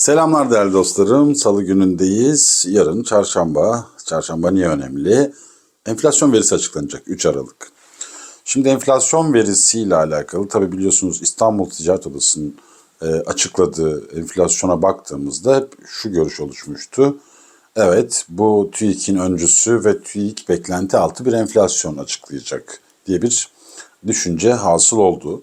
Selamlar değerli dostlarım. Salı günündeyiz. Yarın çarşamba. Çarşamba niye önemli? Enflasyon verisi açıklanacak 3 Aralık. Şimdi enflasyon verisiyle alakalı tabi biliyorsunuz İstanbul Ticaret Odası'nın e, açıkladığı enflasyona baktığımızda hep şu görüş oluşmuştu. Evet bu TÜİK'in öncüsü ve TÜİK beklenti altı bir enflasyon açıklayacak diye bir düşünce hasıl oldu.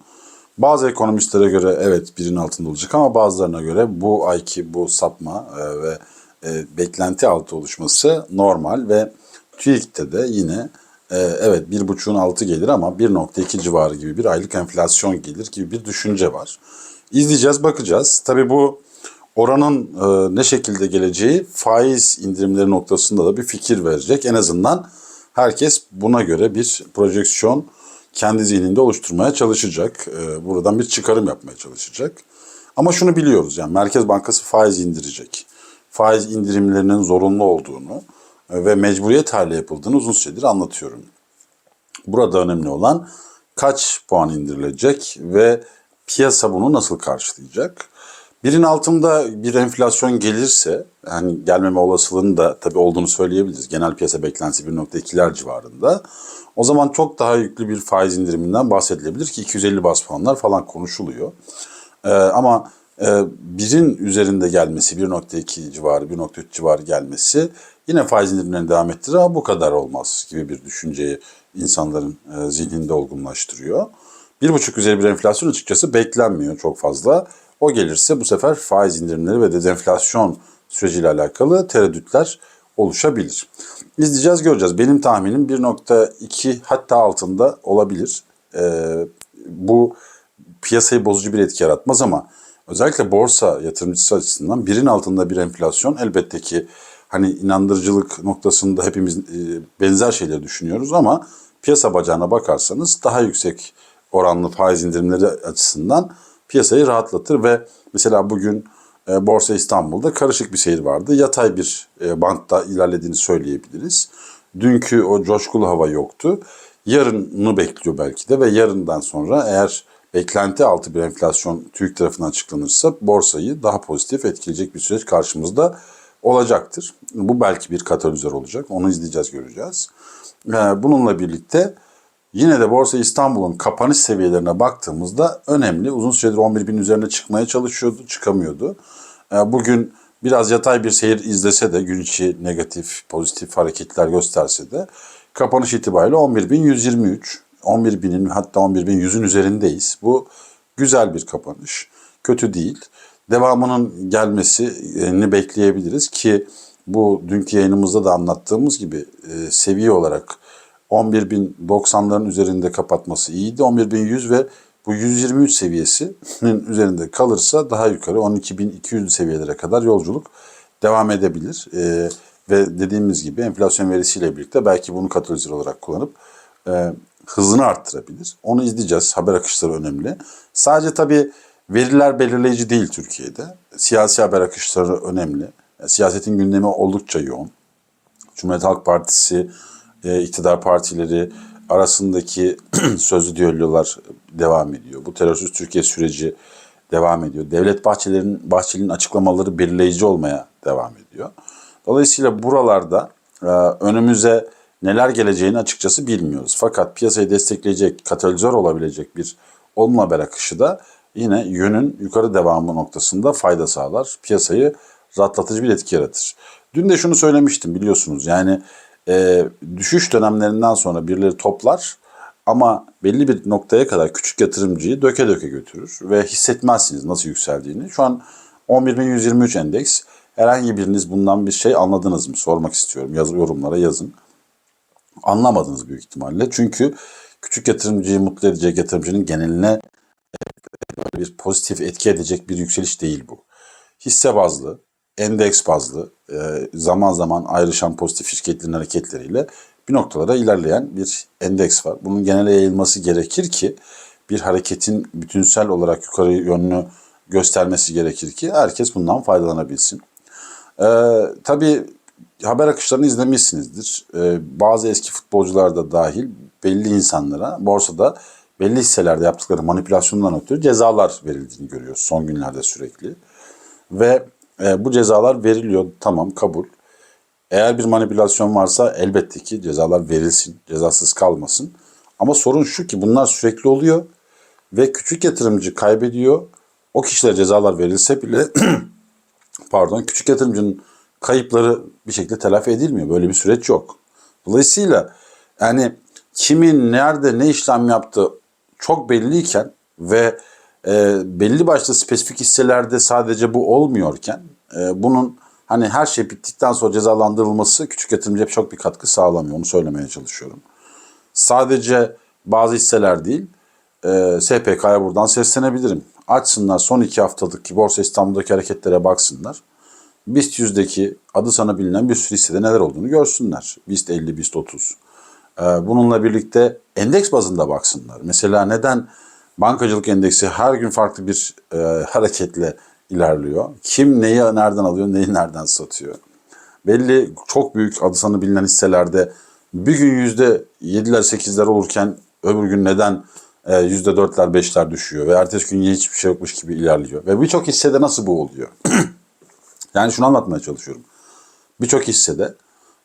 Bazı ekonomistlere göre evet birin altında olacak ama bazılarına göre bu ayki bu sapma e, ve e, beklenti altı oluşması normal ve TÜİK'te de yine e, evet bir buçuğun altı gelir ama 1.2 civarı gibi bir aylık enflasyon gelir gibi bir düşünce var. İzleyeceğiz bakacağız. Tabii bu oranın e, ne şekilde geleceği faiz indirimleri noktasında da bir fikir verecek. En azından herkes buna göre bir projeksiyon kendi zihninde oluşturmaya çalışacak. E, buradan bir çıkarım yapmaya çalışacak. Ama şunu biliyoruz yani Merkez Bankası faiz indirecek. Faiz indirimlerinin zorunlu olduğunu e, ve mecburiyet hale yapıldığını uzun süredir anlatıyorum. Burada önemli olan kaç puan indirilecek ve piyasa bunu nasıl karşılayacak? Birin altında bir enflasyon gelirse, hani gelmeme olasılığının da tabii olduğunu söyleyebiliriz. Genel piyasa beklentisi 1.2'ler civarında. O zaman çok daha yüklü bir faiz indiriminden bahsedilebilir ki 250 bas puanlar falan konuşuluyor. Ee, ama e, birin üzerinde gelmesi, 1.2 civarı, 1.3 civarı gelmesi yine faiz indirimlerine devam ettirir ama bu kadar olmaz gibi bir düşünceyi insanların e, zihninde olgunlaştırıyor. Bir buçuk üzeri bir enflasyon açıkçası beklenmiyor çok fazla. O gelirse bu sefer faiz indirimleri ve dezenflasyon süreciyle alakalı tereddütler oluşabilir. İzleyeceğiz göreceğiz. Benim tahminim 1.2 hatta altında olabilir. Ee, bu piyasayı bozucu bir etki yaratmaz ama özellikle borsa yatırımcısı açısından birin altında bir enflasyon elbette ki hani inandırıcılık noktasında hepimiz e, benzer şeyleri düşünüyoruz ama piyasa bacağına bakarsanız daha yüksek oranlı faiz indirimleri açısından piyasayı rahatlatır ve mesela bugün e, Borsa İstanbul'da karışık bir seyir vardı. Yatay bir e, bantta ilerlediğini söyleyebiliriz. Dünkü o coşkulu hava yoktu. Yarını bekliyor belki de ve yarından sonra eğer beklenti altı bir enflasyon TÜİK tarafından açıklanırsa borsayı daha pozitif etkileyecek bir süreç karşımızda olacaktır. Bu belki bir katalizör olacak. Onu izleyeceğiz, göreceğiz. E, bununla birlikte Yine de Borsa İstanbul'un kapanış seviyelerine baktığımızda önemli. Uzun süredir 11 bin üzerine çıkmaya çalışıyordu, çıkamıyordu. Ee, bugün biraz yatay bir seyir izlese de gün içi negatif, pozitif hareketler gösterse de kapanış itibariyle 11.123, 11.000'in hatta 11.100'ün üzerindeyiz. Bu güzel bir kapanış, kötü değil. Devamının gelmesini bekleyebiliriz ki bu dünkü yayınımızda da anlattığımız gibi e, seviye olarak 11.090'ların üzerinde kapatması iyiydi. 11.100 ve bu 123 seviyesinin üzerinde kalırsa daha yukarı 12.200 seviyelere kadar yolculuk devam edebilir. Ee, ve dediğimiz gibi enflasyon verisiyle birlikte belki bunu katalizör olarak kullanıp e, hızını arttırabilir. Onu izleyeceğiz. Haber akışları önemli. Sadece tabii veriler belirleyici değil Türkiye'de. Siyasi haber akışları önemli. Siyasetin gündemi oldukça yoğun. Cumhuriyet Halk Partisi e, iktidar partileri arasındaki sözlü düellolar devam ediyor. Bu terörsüz Türkiye süreci devam ediyor. Devlet Bahçeli'nin Bahçeli'nin açıklamaları belirleyici olmaya devam ediyor. Dolayısıyla buralarda e, önümüze neler geleceğini açıkçası bilmiyoruz. Fakat piyasayı destekleyecek, katalizör olabilecek bir olumlu haber akışı da yine yönün yukarı devamı noktasında fayda sağlar. Piyasayı rahatlatıcı bir etki yaratır. Dün de şunu söylemiştim biliyorsunuz yani e, düşüş dönemlerinden sonra birileri toplar ama belli bir noktaya kadar küçük yatırımcıyı döke döke götürür ve hissetmezsiniz nasıl yükseldiğini. Şu an 11.123 endeks. Herhangi biriniz bundan bir şey anladınız mı? Sormak istiyorum. Yaz, yorumlara yazın. Anlamadınız büyük ihtimalle. Çünkü küçük yatırımcıyı mutlu edecek yatırımcının geneline bir pozitif etki edecek bir yükseliş değil bu. Hisse bazlı, endeks bazlı e, zaman zaman ayrışan pozitif şirketlerin hareketleriyle bir noktalara ilerleyen bir endeks var. Bunun genele yayılması gerekir ki bir hareketin bütünsel olarak yukarı yönünü göstermesi gerekir ki herkes bundan faydalanabilsin. Ee, tabii haber akışlarını izlemişsinizdir. Ee, bazı eski futbolcular da dahil belli insanlara borsada belli hisselerde yaptıkları manipülasyondan ötürü cezalar verildiğini görüyoruz son günlerde sürekli. Ve E, bu cezalar veriliyor. Tamam kabul. Eğer bir manipülasyon varsa elbette ki cezalar verilsin. Cezasız kalmasın. Ama sorun şu ki bunlar sürekli oluyor ve küçük yatırımcı kaybediyor. O kişilere cezalar verilse bile pardon küçük yatırımcının kayıpları bir şekilde telafi edilmiyor. Böyle bir süreç yok. Dolayısıyla yani kimin nerede ne işlem yaptığı çok belliyken ve e, belli başlı spesifik hisselerde sadece bu olmuyorken e, bunun hani her şey bittikten sonra cezalandırılması küçük yatırımcıya çok bir katkı sağlamıyor. Onu söylemeye çalışıyorum. Sadece bazı hisseler değil e, SPK'ya buradan seslenebilirim. Açsınlar son iki haftalık Borsa İstanbul'daki hareketlere baksınlar. BIST 100'deki adı sana bilinen bir sürü hissede neler olduğunu görsünler. BIST 50, BIST 30. Ee, bununla birlikte endeks bazında baksınlar. Mesela neden bankacılık endeksi her gün farklı bir e, hareketle ilerliyor? Kim neyi nereden alıyor, neyi nereden satıyor? Belli çok büyük adı sana bilinen hisselerde bir gün yüzde yediler sekizler olurken öbür gün neden e, yüzde dörtler beşler düşüyor ve ertesi gün hiçbir şey yokmuş gibi ilerliyor. Ve birçok hissede nasıl bu oluyor? Yani şunu anlatmaya çalışıyorum. Birçok hissede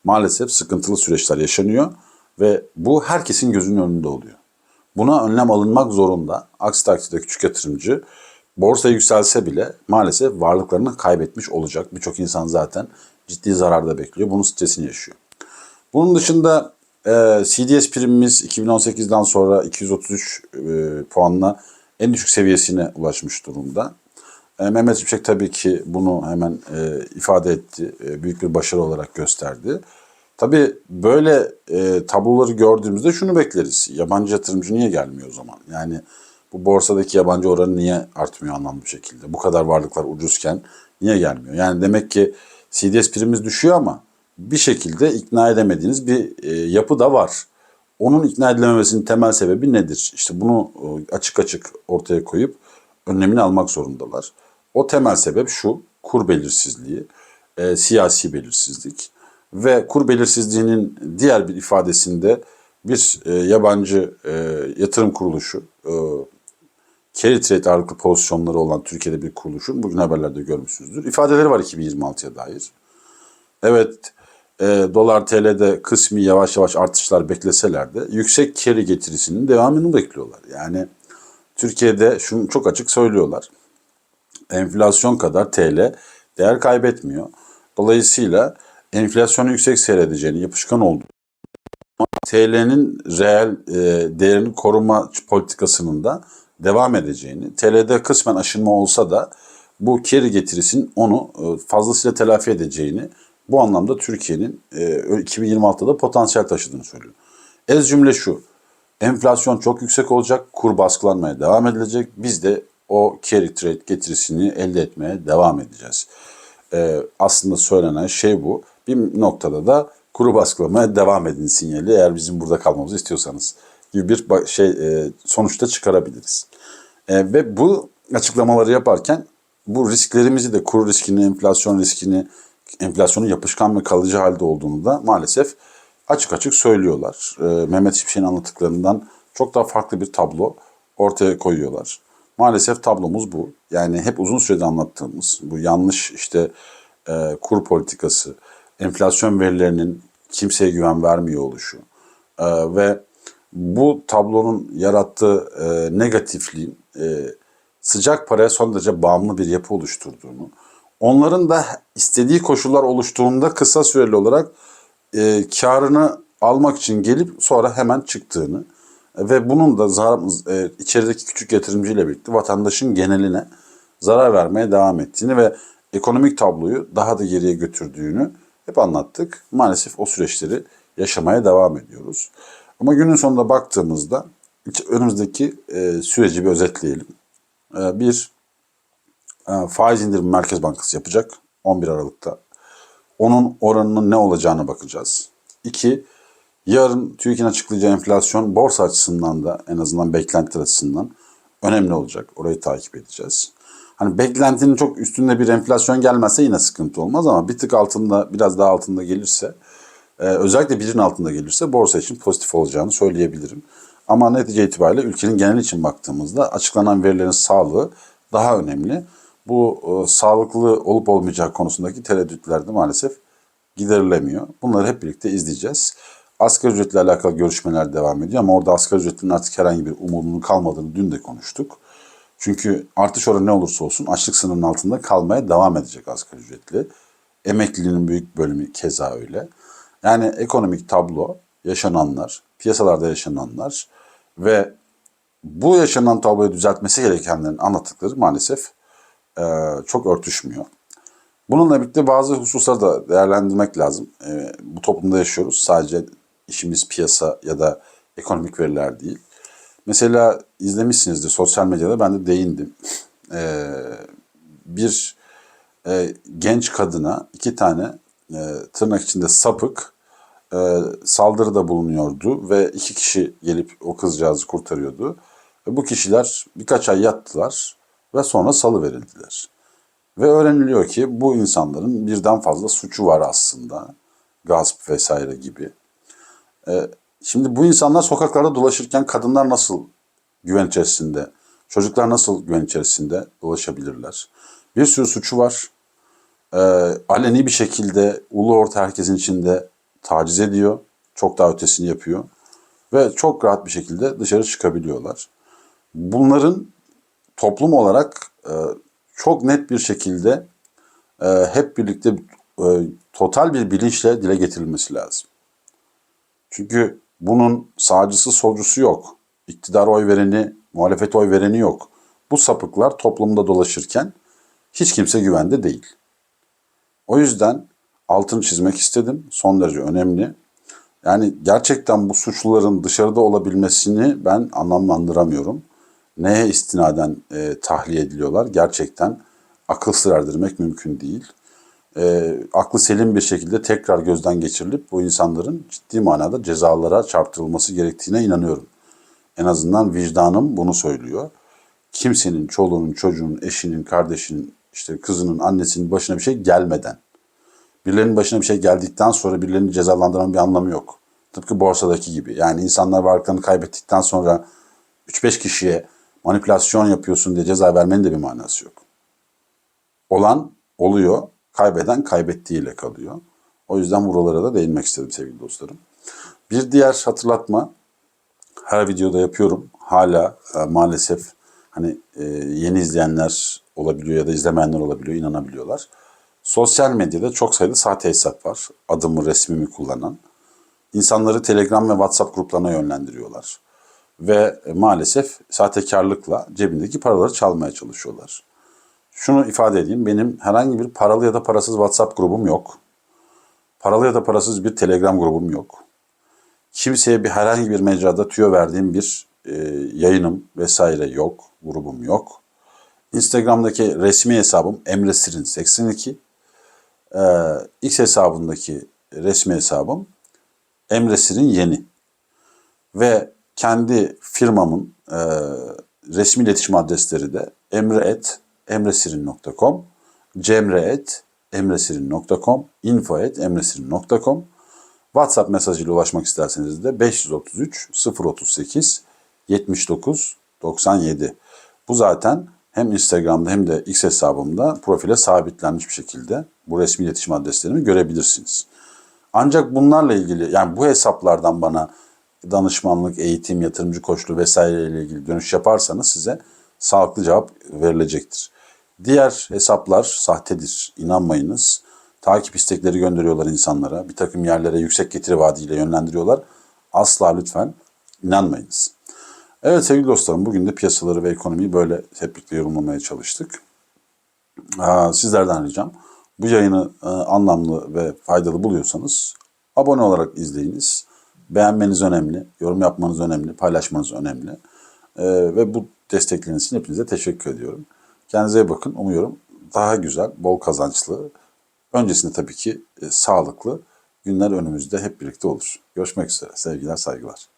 maalesef sıkıntılı süreçler yaşanıyor ve bu herkesin gözünün önünde oluyor. Buna önlem alınmak zorunda. Aksi takdirde küçük yatırımcı borsa yükselse bile maalesef varlıklarını kaybetmiş olacak. Birçok insan zaten ciddi zararda bekliyor. Bunun stresini yaşıyor. Bunun dışında e, CDS primimiz 2018'den sonra 233 e, puanla en düşük seviyesine ulaşmış durumda. E, Mehmet Şimşek tabii ki bunu hemen e, ifade etti. E, büyük bir başarı olarak gösterdi. Tabii böyle e, tabloları gördüğümüzde şunu bekleriz. Yabancı yatırımcı niye gelmiyor o zaman? Yani bu borsadaki yabancı oranı niye artmıyor anlamlı bir şekilde? Bu kadar varlıklar ucuzken niye gelmiyor? Yani demek ki CDS primimiz düşüyor ama bir şekilde ikna edemediğiniz bir e, yapı da var. Onun ikna edilememesinin temel sebebi nedir? İşte bunu e, açık açık ortaya koyup önlemini almak zorundalar. O temel sebep şu, kur belirsizliği, e, siyasi belirsizlik ve kur belirsizliğinin diğer bir ifadesinde bir e, yabancı e, yatırım kuruluşu, e, carry trade ağırlıklı pozisyonları olan Türkiye'de bir kuruluşun, bugün haberlerde görmüşsünüzdür, ifadeleri var 2026'ya dair. Evet, e, dolar TL'de kısmi yavaş yavaş artışlar bekleseler de yüksek carry getirisinin devamını bekliyorlar. Yani Türkiye'de şunu çok açık söylüyorlar enflasyon kadar TL değer kaybetmiyor. Dolayısıyla enflasyonu yüksek seyredeceğini, yapışkan olduğu TL'nin reel e, değerini koruma politikasının da devam edeceğini, TL'de kısmen aşınma olsa da bu keri getirisinin onu e, fazlasıyla telafi edeceğini, bu anlamda Türkiye'nin e, 2026'da potansiyel taşıdığını söylüyor. Ez cümle şu, enflasyon çok yüksek olacak, kur baskılanmaya devam edilecek. Biz de o carry trade getirisini elde etmeye devam edeceğiz. Ee, aslında söylenen şey bu. Bir noktada da kuru baskılamaya devam edin sinyali eğer bizim burada kalmamızı istiyorsanız gibi bir şey e, sonuçta çıkarabiliriz. E, ve bu açıklamaları yaparken bu risklerimizi de kur riskini, enflasyon riskini, enflasyonun yapışkan ve kalıcı halde olduğunu da maalesef açık açık söylüyorlar. E, Mehmet Şimşek'in anlattıklarından çok daha farklı bir tablo ortaya koyuyorlar. Maalesef tablomuz bu. Yani hep uzun süredir anlattığımız bu yanlış işte e, kur politikası, enflasyon verilerinin kimseye güven vermiyor oluşu e, ve bu tablonun yarattığı e, negatifliğin e, sıcak paraya son derece bağımlı bir yapı oluşturduğunu, onların da istediği koşullar oluştuğunda kısa süreli olarak e, karını almak için gelip sonra hemen çıktığını, ve bunun da zarar, e, içerideki küçük yatırımcıyla birlikte vatandaşın geneline zarar vermeye devam ettiğini ve ekonomik tabloyu daha da geriye götürdüğünü hep anlattık. Maalesef o süreçleri yaşamaya devam ediyoruz. Ama günün sonunda baktığımızda önümüzdeki e, süreci bir özetleyelim. E, bir, e, faiz indirimi Merkez Bankası yapacak 11 Aralık'ta. Onun oranının ne olacağına bakacağız. İki, Yarın TÜİK'in açıklayacağı enflasyon borsa açısından da en azından beklentiler açısından önemli olacak. Orayı takip edeceğiz. Hani beklentinin çok üstünde bir enflasyon gelmezse yine sıkıntı olmaz ama bir tık altında biraz daha altında gelirse e, özellikle birin altında gelirse borsa için pozitif olacağını söyleyebilirim. Ama netice itibariyle ülkenin genel için baktığımızda açıklanan verilerin sağlığı daha önemli. bu e, sağlıklı olup olmayacağı konusundaki tereddütler de maalesef giderilemiyor. Bunları hep birlikte izleyeceğiz. Asgari ücretle alakalı görüşmeler devam ediyor ama orada asgari ücretin artık herhangi bir umudunun kalmadığını dün de konuştuk. Çünkü artış oranı ne olursa olsun açlık sınırının altında kalmaya devam edecek asgari ücretli. Emekliliğinin büyük bölümü keza öyle. Yani ekonomik tablo, yaşananlar, piyasalarda yaşananlar ve bu yaşanan tabloyu düzeltmesi gerekenlerin anlattıkları maalesef e, çok örtüşmüyor. Bununla birlikte bazı hususları da değerlendirmek lazım. E, bu toplumda yaşıyoruz. Sadece işimiz piyasa ya da ekonomik veriler değil. Mesela izlemişsinizdir sosyal medyada ben de değindim. E, bir e, genç kadına iki tane e, tırnak içinde sapık e, saldırıda bulunuyordu ve iki kişi gelip o kızcağızı kurtarıyordu. Ve bu kişiler birkaç ay yattılar ve sonra salı verildiler. Ve öğreniliyor ki bu insanların birden fazla suçu var aslında. Gasp vesaire gibi. Ee, şimdi bu insanlar sokaklarda dolaşırken kadınlar nasıl güven içerisinde, çocuklar nasıl güven içerisinde dolaşabilirler? Bir sürü suçu var. Ee, aleni bir şekilde ulu orta herkesin içinde taciz ediyor. Çok daha ötesini yapıyor. Ve çok rahat bir şekilde dışarı çıkabiliyorlar. Bunların toplum olarak e, çok net bir şekilde e, hep birlikte e, total bir bilinçle dile getirilmesi lazım. Çünkü bunun sağcısı solcusu yok. İktidar oy vereni, muhalefet oy vereni yok. Bu sapıklar toplumda dolaşırken hiç kimse güvende değil. O yüzden altını çizmek istedim. Son derece önemli. Yani gerçekten bu suçluların dışarıda olabilmesini ben anlamlandıramıyorum. Neye istinaden e, tahliye ediliyorlar? Gerçekten akıl sır erdirmek mümkün değil. E, aklı selim bir şekilde tekrar gözden geçirilip bu insanların ciddi manada cezalara çarptırılması gerektiğine inanıyorum. En azından vicdanım bunu söylüyor. Kimsenin, çoluğunun, çocuğunun, eşinin, kardeşinin, işte kızının, annesinin başına bir şey gelmeden, birilerinin başına bir şey geldikten sonra birilerini cezalandırmanın bir anlamı yok. Tıpkı borsadaki gibi. Yani insanlar varlıklarını kaybettikten sonra 3-5 kişiye manipülasyon yapıyorsun diye ceza vermenin de bir manası yok. Olan oluyor, kaybeden kaybettiğiyle kalıyor. O yüzden buralara da değinmek istedim sevgili dostlarım. Bir diğer hatırlatma, her videoda yapıyorum. Hala e, maalesef hani e, yeni izleyenler olabiliyor ya da izlemeyenler olabiliyor, inanabiliyorlar. Sosyal medyada çok sayıda sahte hesap var. Adımı, resmimi kullanan. İnsanları Telegram ve WhatsApp gruplarına yönlendiriyorlar ve maalesef sahtekarlıkla cebindeki paraları çalmaya çalışıyorlar. Şunu ifade edeyim, benim herhangi bir paralı ya da parasız WhatsApp grubum yok. Paralı ya da parasız bir Telegram grubum yok. Kimseye bir herhangi bir mecrada tüyo verdiğim bir e, yayınım vesaire yok, grubum yok. Instagram'daki resmi hesabım Emre Sirin 82. Ee, X hesabındaki resmi hesabım Emre Sirin Yeni. Ve kendi firmamın e, resmi iletişim adresleri de emre.emresirin.com, cemre.emresirin.com, info.emresirin.com. WhatsApp mesajıyla ulaşmak isterseniz de 533 038 79 97. Bu zaten hem Instagram'da hem de X hesabımda profile sabitlenmiş bir şekilde bu resmi iletişim adreslerimi görebilirsiniz. Ancak bunlarla ilgili yani bu hesaplardan bana danışmanlık, eğitim, yatırımcı koçluğu vesaire ile ilgili dönüş yaparsanız size sağlıklı cevap verilecektir. Diğer hesaplar sahtedir, inanmayınız. Takip istekleri gönderiyorlar insanlara. Bir takım yerlere yüksek getiri vaadiyle yönlendiriyorlar. Asla lütfen inanmayınız. Evet sevgili dostlarım bugün de piyasaları ve ekonomiyi böyle birlikte yorumlamaya çalıştık. Sizlerden ricam bu yayını e, anlamlı ve faydalı buluyorsanız abone olarak izleyiniz. Beğenmeniz önemli, yorum yapmanız önemli, paylaşmanız önemli. Ee, ve bu destekleriniz için hepinize teşekkür ediyorum. Kendinize iyi bakın. Umuyorum daha güzel, bol kazançlı, öncesinde tabii ki e, sağlıklı günler önümüzde hep birlikte olur. Görüşmek üzere. Sevgiler, saygılar.